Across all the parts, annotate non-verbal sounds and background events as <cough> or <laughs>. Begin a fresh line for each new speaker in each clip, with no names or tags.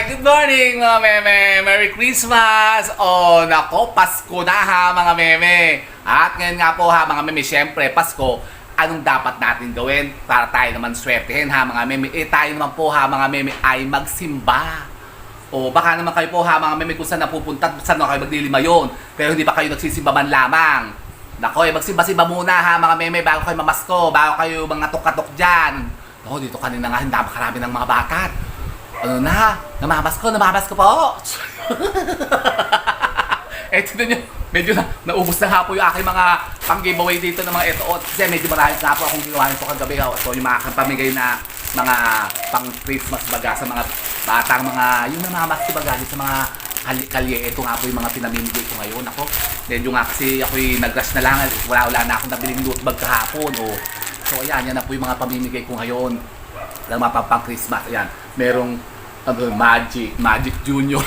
morning mga meme! Merry Christmas! Oh, nako, Pasko na ha mga meme! At ngayon nga po ha mga meme, syempre Pasko, anong dapat natin gawin para tayo naman swertehin ha mga meme? Eh tayo naman po ha mga meme ay magsimba. O baka naman kayo po ha mga meme kung saan napupunta, saan na kayo maglilima yun. Pero hindi pa kayo nagsisimba man lamang. Nako, eh, magsimba-simba muna ha mga meme bago kayo mamasko, bago kayo mga tok-katok dyan. Nako, dito kanina nga hindi makarami ng mga bata. Ano na? Namamas ko, namamas ko po. eh, tignan nyo, medyo na, naubos na nga po yung aking mga pang-giveaway dito ng mga ito. O, Kasi medyo marami nga po akong ginawa nito kagabi. ho. So, yung mga pamigay na mga pang-Christmas baga sa mga batang mga, yung namamas ko baga sa mga kal- kalye. Ito nga po yung mga pinamimigay ko ngayon. Ako, medyo nga kasi ako'y nag-rush na lang. Wala-wala na akong nabiling loot bag kahapon. O, so, ayan, yan na po yung mga pamimigay ko ngayon ng mga pang Christmas. Ayan, merong ano, Magic, Magic Junior.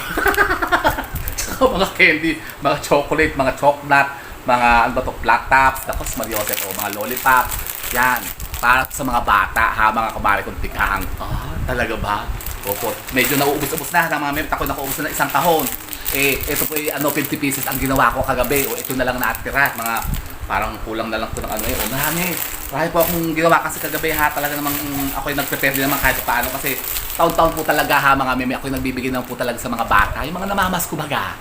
<laughs> Tsaka mga candy, mga chocolate, mga chocolate, mga ano ba to, black tops, tapos marioset o mga lollipop. Yan, para sa mga bata ha, mga kumari kong tikahang. Ah, talaga ba? Opo, medyo nauubos-ubos na ng mga members. Ako nakuubos na ng isang kahon. Eh, ito po yung ano, 50 pieces ang ginawa ko kagabi. O ito na lang natira. Mga parang kulang na lang ko ng ano eh. O marami. Marami po akong ginawa kasi kagabi ha. Talaga namang ako yung nag-prepare din naman kahit paano. Kasi taon-taon po talaga ha mga meme. Ako yung nagbibigay naman po talaga sa mga bata. Yung mga namamas ko baga.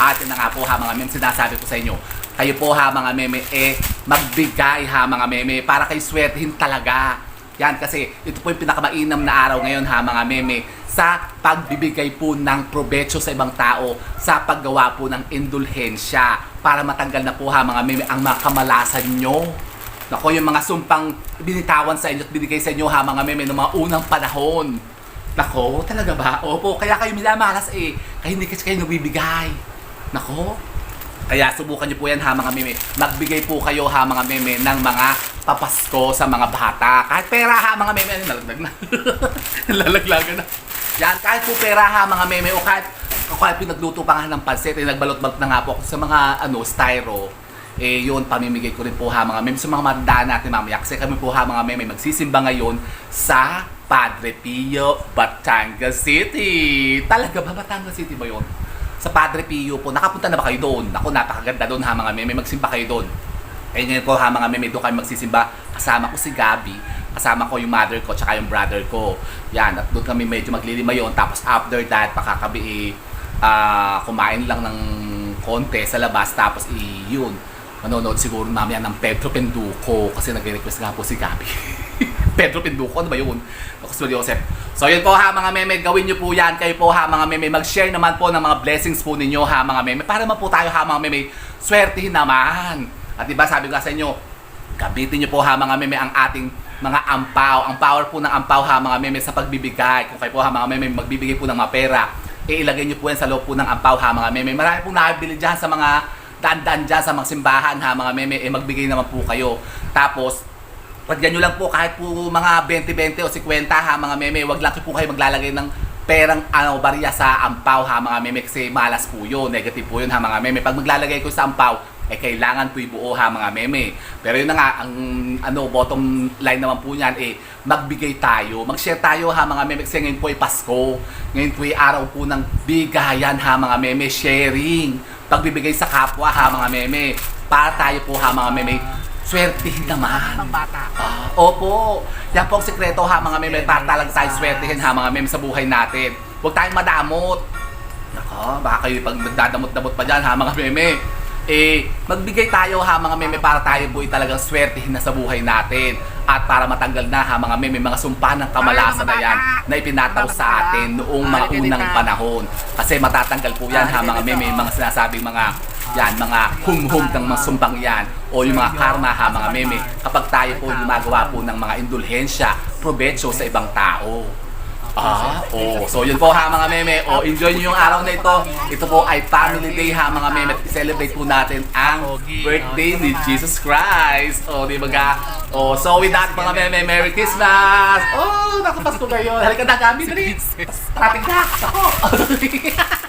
At yun na nga po ha mga meme. Sinasabi ko sa inyo. Kayo po ha mga meme eh magbigay ha mga meme para kay swertihin talaga. Yan kasi ito po yung pinakamainam na araw ngayon ha mga meme sa pagbibigay po ng probecho sa ibang tao sa paggawa po ng indulhensya para matanggal na po ha mga meme ang mga kamalasan nyo. Nako yung mga sumpang binitawan sa inyo at binigay sa inyo ha mga meme ng mga unang panahon. Nako, talaga ba? Opo, kaya kayo minamalas eh. Kaya hindi kasi kayo nabibigay. Nako, kaya subukan niyo po yan ha mga meme. Magbigay po kayo ha mga meme ng mga papasko sa mga bata. Kahit pera ha mga meme. Nalaglag na. <laughs> Lalaglagan na. Yan, kahit po pera ha mga meme o kahit o kahit pinagluto pa nga ng pansit, eh, nagbalot-balot na nga po ako sa mga ano, styro. Eh, yun, pamimigay ko rin po ha mga meme sa mga mandaan natin mamaya. Kasi kami po ha mga meme, magsisimba ngayon sa Padre Pio, Batangas City. Talaga ba Batangas City ba yun? Sa Padre Pio po, nakapunta na ba kayo doon? Ako, napakaganda doon ha mga meme, magsimba kayo doon. Eh ngayon po ha mga meme, doon kami magsisimba. Kasama ko si Gabi, kasama ko yung mother ko, tsaka yung brother ko. Yan, at doon kami medyo maglilima yun. Tapos after that, pakakabi, ah, kumain lang ng konti sa labas. Tapos yun, manonood siguro mamaya ng Pedro Penduko kasi nag-request nga po si Gabi. <laughs> Pedro Penduko, ano ba yun? Ako si Joseph. So yun po ha mga meme, gawin nyo po yan. Kayo po ha mga meme, mag-share naman po ng mga blessings po ninyo ha mga meme. Para naman po tayo ha mga meme, swertihin naman. At diba sabi ko sa inyo, gamitin nyo po ha mga meme ang ating mga ampaw. Ang power po ng ampaw ha mga meme sa pagbibigay. Kung kayo po ha mga meme, magbibigay po ng mga pera, e ilagay nyo po yan sa loob po ng ampaw ha mga meme. Marami pong nakabili dyan sa mga daan-daan dyan sa mga simbahan ha mga meme, eh magbigay naman po kayo. Tapos, Pagyan nyo lang po kahit po mga 20-20 o 50 ha mga meme, wag lang po kayo maglalagay ng perang ano, barya sa ampaw ha mga meme kasi malas po yun, negative po yun ha mga meme. Pag maglalagay ko sa ampaw, eh kailangan po ibuo ha mga meme. Pero yun na nga, ang ano, bottom line naman po niyan, eh magbigay tayo, mag-share tayo ha mga meme kasi ngayon po ay Pasko. Ngayon po ay araw po ng bigayan ha mga meme, sharing. Pagbibigay sa kapwa ha mga meme. Para tayo po ha mga meme, swertihin naman.
Pang bata.
Ah, opo. Yan po ang sekreto ha mga meme. Para talagang tayo swertihin ha mga meme sa buhay natin. Huwag tayong madamot. Nako, baka kayo pag nagdadamot-damot pa dyan ha mga meme. Eh, magbigay tayo ha mga meme para tayo buhay talagang swertihin na sa buhay natin. At para matanggal na ha mga meme, mga sumpa ng kamalasan na yan na ipinataw sa atin noong mga unang panahon. Kasi matatanggal po yan ha mga meme, mga sinasabing mga yan, mga hum-hum ng mga sumpang yan o yung mga karma ha mga meme kapag tayo po gumagawa po ng mga indulhensya, provecho sa ibang tao. Ah, oh. So yun po ha mga meme. O enjoy nyo yung araw na ito. Ito po ay family day ha mga meme. At celebrate po natin ang birthday ni Jesus Christ. O di ba ga? O so with that mga meme, Merry Christmas! Oh, nakapasko kayo. Halika na kami dali. <laughs> Traffic na. Ako. <laughs>